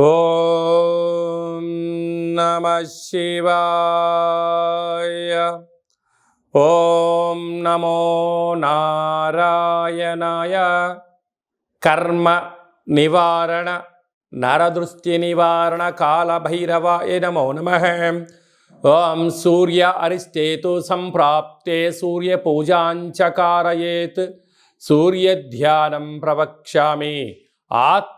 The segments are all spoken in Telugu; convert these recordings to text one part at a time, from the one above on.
ఓం నమ శివాయ. ఓం నమో నారాయణాయ. కర్మ నివారణ నరదృష్టి నివారణ కాళభైరవాయ నమో నమ. ఓం సూర్య అరిష్టేతు సంప్రాప్తే సూర్యపూజాంచకారయేత్ సూర్యధ్యానం ప్రవక్ష్యామి. ఆత్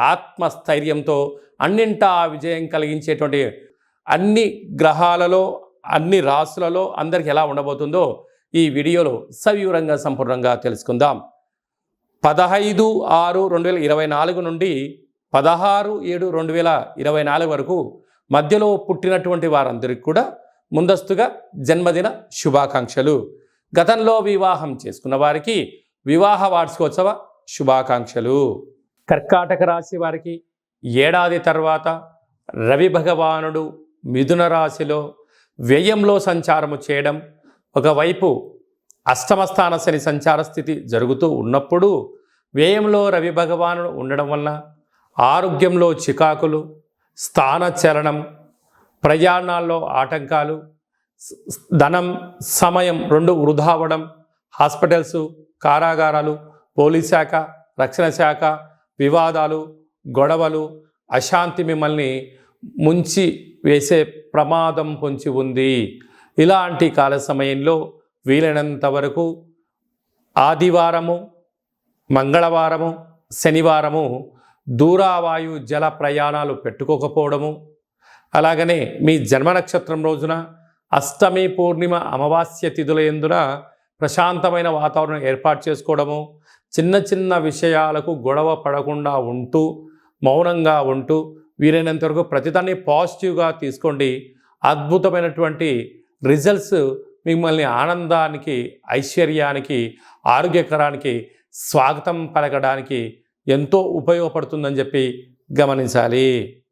ఆత్మస్థైర్యంతో అన్నింటా విజయం కలిగించేటువంటి అన్ని గ్రహాలలో అన్ని రాసులలో అందరికి ఎలా ఉండబోతుందో ఈ వీడియోలో సవివరంగా సంపూర్ణంగా తెలుసుకుందాం. పదహైదు ఆరు రెండు వేల ఇరవై నాలుగు నుండి పదహారు ఏడు రెండు వేల ఇరవై నాలుగు వరకు మధ్యలో పుట్టినటువంటి వారందరికీ కూడా ముందస్తుగా జన్మదిన శుభాకాంక్షలు. గతంలో వివాహం చేసుకున్న వారికి వివాహ వార్షికోత్సవ శుభాకాంక్షలు. కర్కాటక రాశి వారికి ఏడాది తర్వాత రవి భగవానుడు మిథున రాశిలో వ్యయంలో సంచారము చేయడం ఒకవైపు అష్టమస్థాన శని సంచార స్థితి జరుగుతూ ఉన్నప్పుడు వ్యయంలో రవి భగవానుడు ఉండడం వల్ల ఆరోగ్యంలో చికాకులు స్థాన చలనం ప్రయాణాల్లో ఆటంకాలు ధనం సమయం రెండు వృధా అవ్వడం హాస్పిటల్స్ కారాగారాలు పోలీస్ శాఖ రక్షణ శాఖ వివాదాలు గొడవలు అశాంతి మిమ్మల్ని ముంచి వేసే ప్రమాదం పొంచి ఉంది. ఇలాంటి కాల సమయంలో వీలైనంత వరకు ఆదివారము మంగళవారము శనివారము దూరావాయు జల ప్రయాణాలు పెట్టుకోకపోవడము అలాగనే మీ జన్మ నక్షత్రం రోజున అష్టమి పూర్ణిమ అమావాస్య తిథుల ఎందున ప్రశాంతమైన వాతావరణం ఏర్పాటు చేసుకోవడము చిన్న చిన్న విషయాలకు గొడవ పడకుండా ఉంటూ మౌనంగా ఉంటూ వీలైనంత వరకు ప్రతిదాన్ని పాజిటివ్గా తీసుకోండి. అద్భుతమైనటువంటి రిజల్ట్స్ మిమ్మల్ని ఆనందానికి ఐశ్వర్యానికి ఆరోగ్యకరానికి స్వాగతం పలకడానికి ఎంతో ఉపయోగపడుతుందని చెప్పి గమనించాలి.